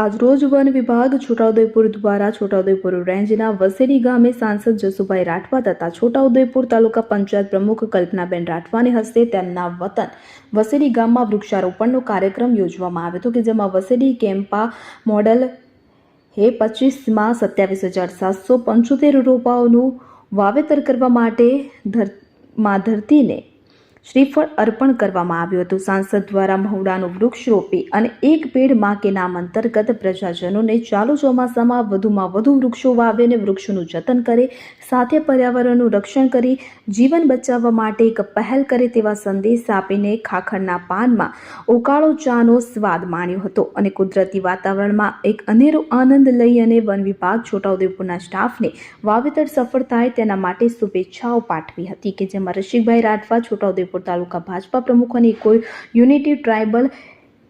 આજરોજ વન વિભાગ છોટાઉદેપુર દ્વારા છોટાઉદેપુર રેન્જના વસેડી ગામે સાંસદ જસુભાઈ રાઠવા તથા છોટાઉદેપુર તાલુકા પંચાયત પ્રમુખ કલ્પનાબેન રાઠવાની હસ્તે તેમના વતન વસેડી ગામમાં વૃક્ષારોપણનો કાર્યક્રમ યોજવામાં આવ્યો હતો કે જેમાં વસેડી કેમ્પા મોડલ હે પચીસમાં સત્યાવીસ હજાર સાતસો પંચોતેર રોપાઓનું વાવેતર કરવા માટે ધર, માં ધરતીને શ્રીફળ અર્પણ કરવામાં આવ્યું હતું. સાંસદ દ્વારા મહુડાનું વૃક્ષ રોપી અને એક પેડમાં કે નામ અંતર્ગત પ્રજાજનોને ચાલુ ચોમાસામાં વધુમાં વધુ વૃક્ષો વાવે અને વૃક્ષોનું જતન કરે, સાથે પર્યાવરણનું રક્ષણ કરી, જીવન બચાવવા માટે એક પહેલ કરે તેવા સંદેશ આપીને ખાખરના પાનમાં ઉકાળો ચાનો સ્વાદ માણ્યો હતો અને કુદરતી વાતાવરણમાં એક અનેરો આનંદ લઈ અને વન વિભાગ છોટાઉદેપુરના સ્ટાફને વાવેતર સફળ થાય તેના માટે શુભેચ્છાઓ પાઠવી હતી કે જેમાં રસિકભાઈ રાઠવા છોટાઉદેપુર તાલુકા ભાજપા પ્રમુખોની કોઈ unity tribal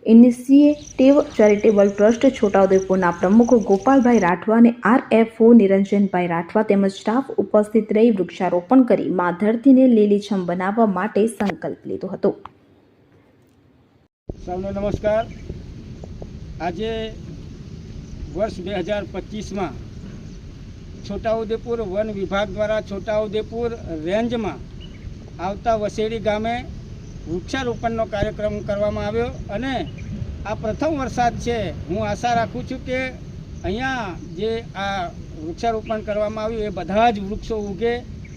initiative charitable trust છોટાઉદેપુરના પ્રમુખ ગોપાલભાઈ રાઠવા અને આરએફઓ નિરંજનભાઈ રાઠવા તેમજ સ્ટાફ ઉપસ્થિત રહી વૃક્ષારોપણ કરી મા ધરતીને લીલીછમ બનાવવા માટે સંકલ્પ લીધો હતો. સૌને નમસ્કાર. આજે વર્ષ બે હજાર પચીસમાં છોટાઉદેપુર વન વિભાગ દ્વારા છોટાઉદેપુર રેન્જમાં આવતા વસેડી ગામે વૃક્ષારોપણનો કાર્યક્રમ કરવામાં આવ્યો અને આ પ્રથમ વરસાદ છે, હું આશા રાખું છું કે અહીંયા જે આ વૃક્ષારોપણ કરવામાં આવ્યું, એ બધા જ વૃક્ષો ઉગે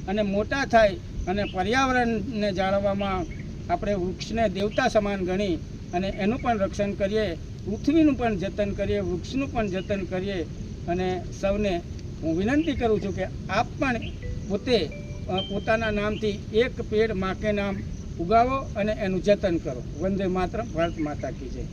અને મોટા થાય અને પર્યાવરણને જાળવવામાં આપણે વૃક્ષને દેવતા સમાન ગણી અને એનું પણ રક્ષણ કરીએ, પૃથ્વીનું પણ જતન કરીએ, વૃક્ષનું પણ જતન કરીએ અને સૌને હું વિનંતી કરું છું કે આપ પણ પોતે પોતાના નામથી એક પેડ માકે નામ ઉગાવો અને એનું જતન કરો. વંદે માત્ર ભારત માતા કી જય.